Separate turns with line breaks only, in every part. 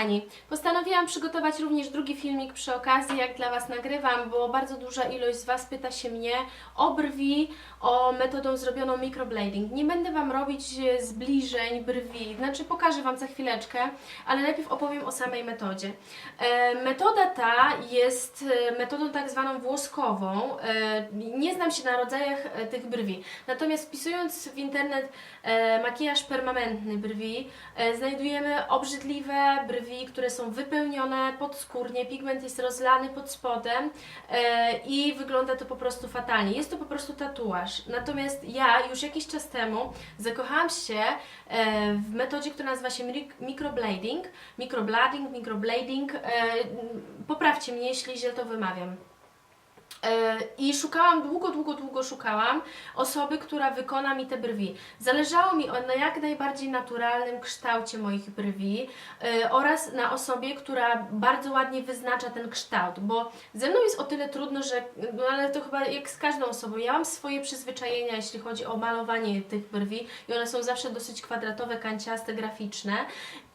kochani, postanowiłam przygotować również drugi filmik przy okazji, jak dla Was nagrywam, bo bardzo duża ilość z Was pyta się mnie o brwi, o metodą zrobioną microblading. Nie będę Wam robić e, zbliżeń brwi, znaczy pokażę Wam za chwileczkę, ale najpierw opowiem o samej metodzie. E, metoda ta jest e, metodą tak zwaną włoskową. Nie znam się na rodzajach tych brwi, natomiast wpisując w internet makijaż permanentny brwi, znajdujemy obrzydliwe brwi, które są wypełnione podskórnie, pigment jest rozlany pod spodem e, i wygląda to po prostu fatalnie. Jest to po prostu tatuaż. Natomiast ja już jakiś czas temu zakochałam się e, w metodzie, która nazywa się microblading. Microblading, microblading. E, poprawcie mnie, jeśli źle to wymawiam. E, I szukałam, długo, długo, długo szukałam osoby, która wykona mi te brwi. Zależało mi na jak najbardziej naturalnym kształcie moich brwi e, oraz na osobie, która bardzo ładnie wyznacza ten kształt, bo ze mną jest o tyle trudno, że, no ale to chyba jak z każdą osobą, ja mam swoje przyzwyczajenia, jeśli chodzi o malowanie tych brwi i one są zawsze dosyć kwadratowe, kanciaste, graficzne.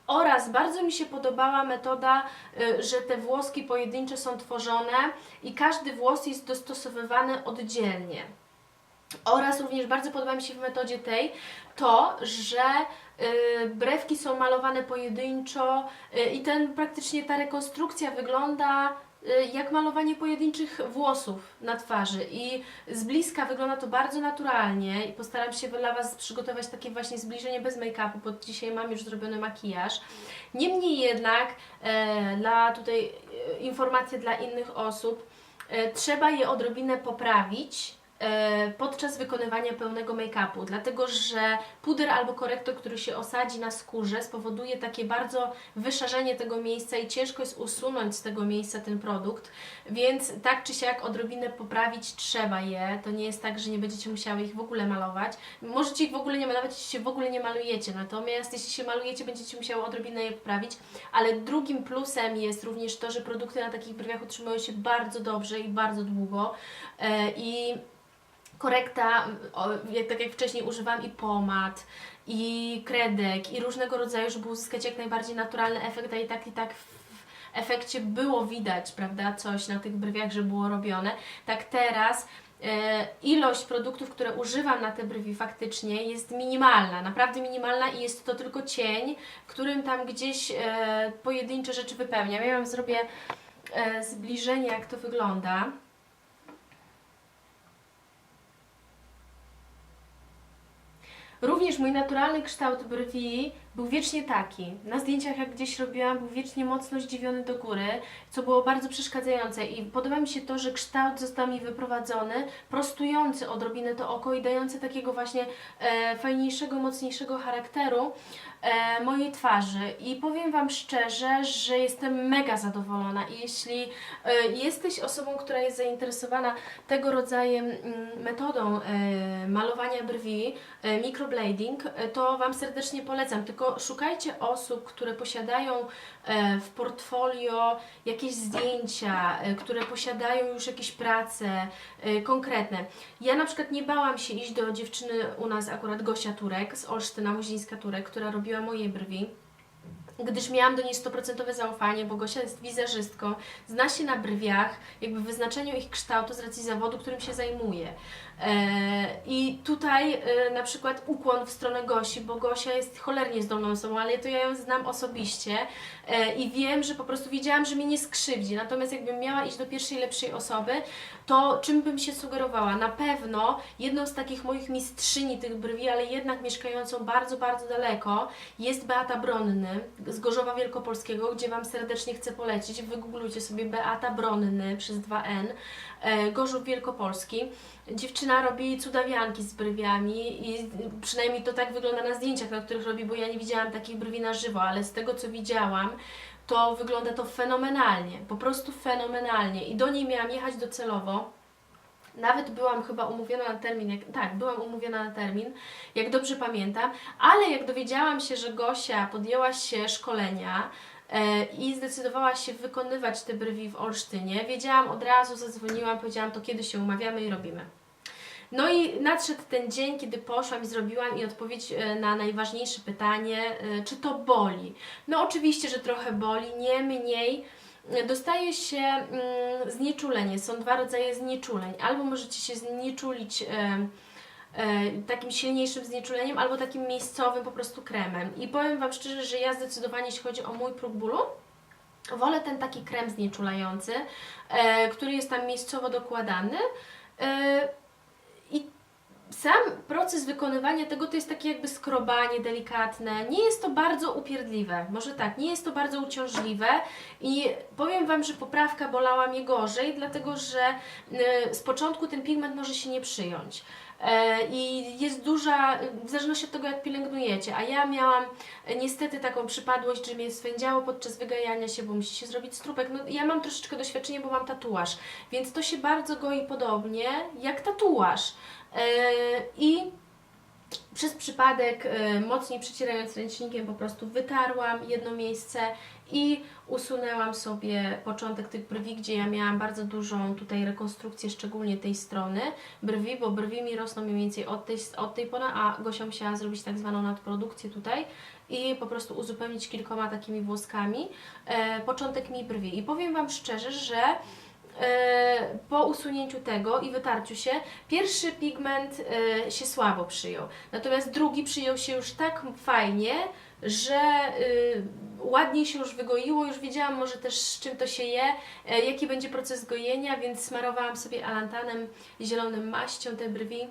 Oraz bardzo mi się podobała metoda, y, że te włoski pojedyncze są tworzone i każdy włos jest dostosowywany oddzielnie. Oraz również bardzo podoba mi się w metodzie tej to, że y, brewki są malowane pojedynczo y, i ten praktycznie ta rekonstrukcja wygląda jak malowanie pojedynczych włosów na twarzy i z bliska wygląda to bardzo naturalnie i postaram się dla Was przygotować takie właśnie zbliżenie bez make-upu, bo dzisiaj mam już zrobiony makijaż. Niemniej jednak e, dla tutaj e, informacje dla innych osób, e, trzeba je odrobinę poprawić podczas wykonywania pełnego make-upu, dlatego że puder albo korektor, który się osadzi na skórze spowoduje takie bardzo wyszarzenie tego miejsca i ciężko jest usunąć z tego miejsca ten produkt, więc tak czy siak odrobinę poprawić trzeba je, to nie jest tak, że nie będziecie musiały ich w ogóle malować, możecie ich w ogóle nie malować, jeśli się w ogóle nie malujecie, natomiast jeśli się malujecie, będziecie musiały odrobinę je poprawić, ale drugim plusem jest również to, że produkty na takich brwiach utrzymują się bardzo dobrze i bardzo długo e, i korekta, tak jak wcześniej używam i pomad, i kredek, i różnego rodzaju, żeby uzyskać jak najbardziej naturalny efekt, a i tak i tak w efekcie było widać, prawda, coś na tych brwiach, że było robione. Tak teraz e, ilość produktów, które używam na te brwi faktycznie jest minimalna, naprawdę minimalna i jest to tylko cień, którym tam gdzieś e, pojedyncze rzeczy wypełniam. Ja Wam zrobię e, zbliżenie, jak to wygląda. Również mój naturalny kształt brwi był wiecznie taki. Na zdjęciach, jak gdzieś robiłam, był wiecznie mocno zdziwiony do góry, co było bardzo przeszkadzające. I podoba mi się to, że kształt został mi wyprowadzony, prostujący odrobinę to oko i dający takiego właśnie e, fajniejszego, mocniejszego charakteru e, mojej twarzy. I powiem Wam szczerze, że jestem mega zadowolona. I jeśli e, jesteś osobą, która jest zainteresowana tego rodzaju mm, metodą e, malowania brwi, e, microblading, e, to Wam serdecznie polecam. Tylko szukajcie osób, które posiadają e, w portfolio jakieś zdjęcia, e, które posiadają już jakieś prace e, konkretne. Ja na przykład nie bałam się iść do dziewczyny u nas, akurat Gosia Turek z Olsztyna, Muzińska Turek, która robiła moje brwi gdyż miałam do niej stuprocentowe zaufanie, bo Gosia jest wizerzystką, zna się na brwiach, jakby wyznaczeniu ich kształtu z racji zawodu, którym się zajmuje. E, I tutaj e, na przykład ukłon w stronę Gosi, bo Gosia jest cholernie zdolną osobą, ale to ja ją znam osobiście e, i wiem, że po prostu wiedziałam, że mnie nie skrzywdzi. Natomiast jakbym miała iść do pierwszej lepszej osoby, to czym bym się sugerowała? Na pewno jedną z takich moich mistrzyni tych brwi, ale jednak mieszkającą bardzo, bardzo daleko, jest Beata Bronny z Gorzowa Wielkopolskiego, gdzie Wam serdecznie chcę polecić. Wygooglujcie sobie Beata Bronny przez 2N, e, Gorzów Wielkopolski. Dziewczyna robi cudawianki z brwiami i przynajmniej to tak wygląda na zdjęciach, na których robi, bo ja nie widziałam takich brwi na żywo, ale z tego co widziałam, to wygląda to fenomenalnie, po prostu fenomenalnie. I do niej miałam jechać docelowo. Nawet byłam chyba umówiona na termin, jak, tak, byłam umówiona na termin, jak dobrze pamiętam, ale jak dowiedziałam się, że Gosia podjęła się szkolenia e, i zdecydowała się wykonywać te brwi w Olsztynie, wiedziałam od razu, zadzwoniłam, powiedziałam to kiedy się umawiamy i robimy. No i nadszedł ten dzień, kiedy poszłam i zrobiłam i odpowiedź e, na najważniejsze pytanie, e, czy to boli. No oczywiście, że trochę boli, nie mniej. E, Dostaje się mm, znieczulenie. Są dwa rodzaje znieczuleń. Albo możecie się znieczulić e, e, takim silniejszym znieczuleniem, albo takim miejscowym po prostu kremem. I powiem Wam szczerze, że ja zdecydowanie, jeśli chodzi o mój próg bólu, wolę ten taki krem znieczulający, e, który jest tam miejscowo dokładany. E, I sam proces wykonywania tego to jest takie jakby skrobanie delikatne. Nie jest to bardzo upierdliwe, może tak, nie jest to bardzo uciążliwe i powiem Wam, że poprawka bolała mnie gorzej, dlatego że z początku ten pigment może się nie przyjąć. E, I jest duża, w zależności od tego, jak pielęgnujecie. A ja miałam e, niestety taką przypadłość, że mnie swędziało podczas wygajania się, bo musi się zrobić strupek. No, ja mam troszeczkę doświadczenie, bo mam tatuaż, więc to się bardzo goi podobnie jak tatuaż. E, I przez przypadek, e, mocniej przecierając ręcznikiem, po prostu wytarłam jedno miejsce i usunęłam sobie początek tych brwi, gdzie ja miałam bardzo dużą tutaj rekonstrukcję, szczególnie tej strony brwi, bo brwi mi rosną mniej więcej od tej, od tej pona, a Gosia musiała zrobić tak zwaną nadprodukcję tutaj i po prostu uzupełnić kilkoma takimi włoskami e, początek mi brwi. I powiem Wam szczerze, że po usunięciu tego i wytarciu się, pierwszy pigment e, się słabo przyjął. Natomiast drugi przyjął się już tak fajnie, że y, ładniej się już wygoiło, już wiedziałam może też z czym to się je, e, jaki będzie proces gojenia, więc smarowałam sobie alantanem zielonym maścią te brwi.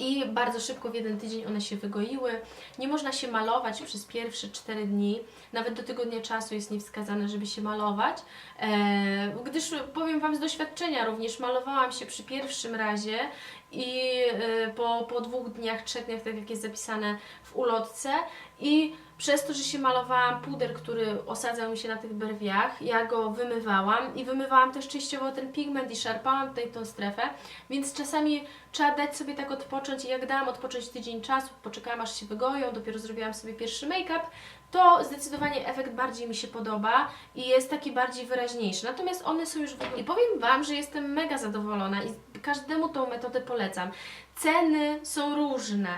I bardzo szybko w jeden tydzień one się wygoiły. Nie można się malować przez pierwsze 4 dni, nawet do tygodnia czasu jest niewskazane, żeby się malować, e, gdyż powiem Wam z doświadczenia również, malowałam się przy pierwszym razie i e, po, po dwóch dniach, trzech dniach, tak jak jest zapisane w ulotce. I przez to, że się malowałam puder, który osadzał mi się na tych brwiach, ja go wymywałam i wymywałam też częściowo ten pigment i szarpałam tutaj tą strefę, więc czasami trzeba dać sobie tak odpocząć i jak dałam odpocząć tydzień czasu, poczekałam aż się wygoją, dopiero zrobiłam sobie pierwszy make-up, to zdecydowanie efekt bardziej mi się podoba i jest taki bardziej wyraźniejszy. Natomiast one są już w... I powiem Wam, że jestem mega zadowolona i każdemu tą metodę polecam. Ceny są różne,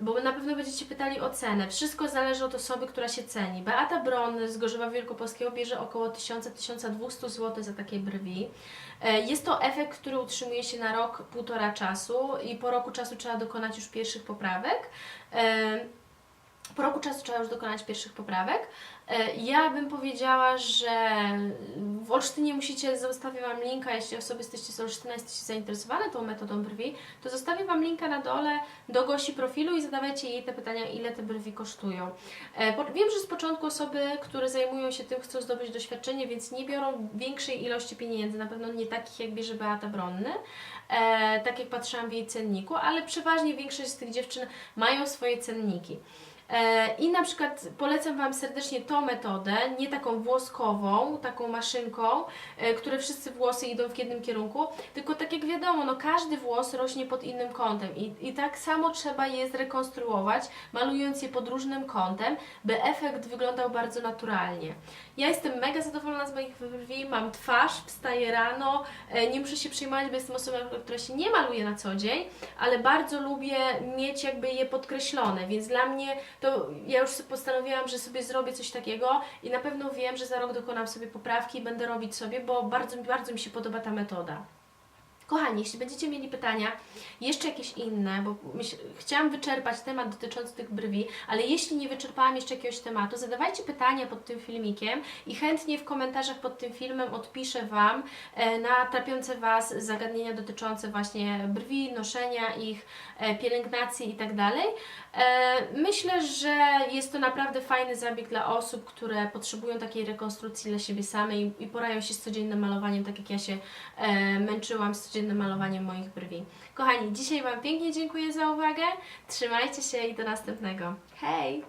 bo na pewno będziecie pytali o cenę. Wszystko zależy od osoby, która się ceni. Beata Bron z Gorzowa Wielkopolskiego bierze około 1000-1200 zł za takie brwi. E, Jest to efekt, który utrzymuje się na rok, półtora czasu i po roku czasu trzeba dokonać już pierwszych poprawek. Po roku czasu trzeba już dokonać pierwszych poprawek. E, Ja bym powiedziała, że w Olsztynie musicie, zostawię Wam linka, jeśli osoby jesteście z Olsztyna, jesteście zainteresowane tą metodą brwi, to zostawię Wam linka na dole do Gosi profilu i zadawajcie jej te pytania, ile te brwi kosztują. E, Wiem, że z początku osoby, które zajmują się tym, chcą zdobyć doświadczenie, więc nie biorą większej ilości pieniędzy, na pewno nie takich, jak bierze Beata Bronny, e, tak jak patrzyłam w jej cenniku, ale przeważnie większość z tych dziewczyn mają swoje cenniki. E, I na przykład polecam Wam serdecznie tą metodę, nie taką włoskową, taką maszynką, e, które wszyscy włosy idą w jednym kierunku, tylko tak jak wiadomo, no każdy włos rośnie pod innym kątem i, i tak samo trzeba je zrekonstruować, malując je pod różnym kątem, by efekt wyglądał bardzo naturalnie. Ja jestem mega zadowolona z moich brwi, mam twarz, wstaję rano, e, nie muszę się przejmować, bo jestem osobą, która się nie maluje na co dzień, ale bardzo lubię mieć jakby je podkreślone, więc dla mnie to ja już sobie postanowiłam, że sobie zrobię coś takiego i na pewno wiem, że za rok dokonam sobie poprawki i będę robić sobie, bo bardzo, bardzo mi się podoba ta metoda. Kochani, jeśli będziecie mieli pytania, jeszcze jakieś inne, bo myśl, chciałam wyczerpać temat dotyczący tych brwi, ale jeśli nie wyczerpałam jeszcze jakiegoś tematu, zadawajcie pytania pod tym filmikiem i chętnie w komentarzach pod tym filmem odpiszę Wam e, na trapiące Was zagadnienia dotyczące właśnie brwi, noszenia ich, e, pielęgnacji i tak. E, Myślę, że jest to naprawdę fajny zabieg dla osób, które potrzebują takiej rekonstrukcji dla siebie samej i porają się z codziennym malowaniem, tak jak ja się męczyłam z codziennym malowaniem moich brwi. Kochani, dzisiaj Wam pięknie dziękuję za uwagę. Trzymajcie się i do następnego. Hej!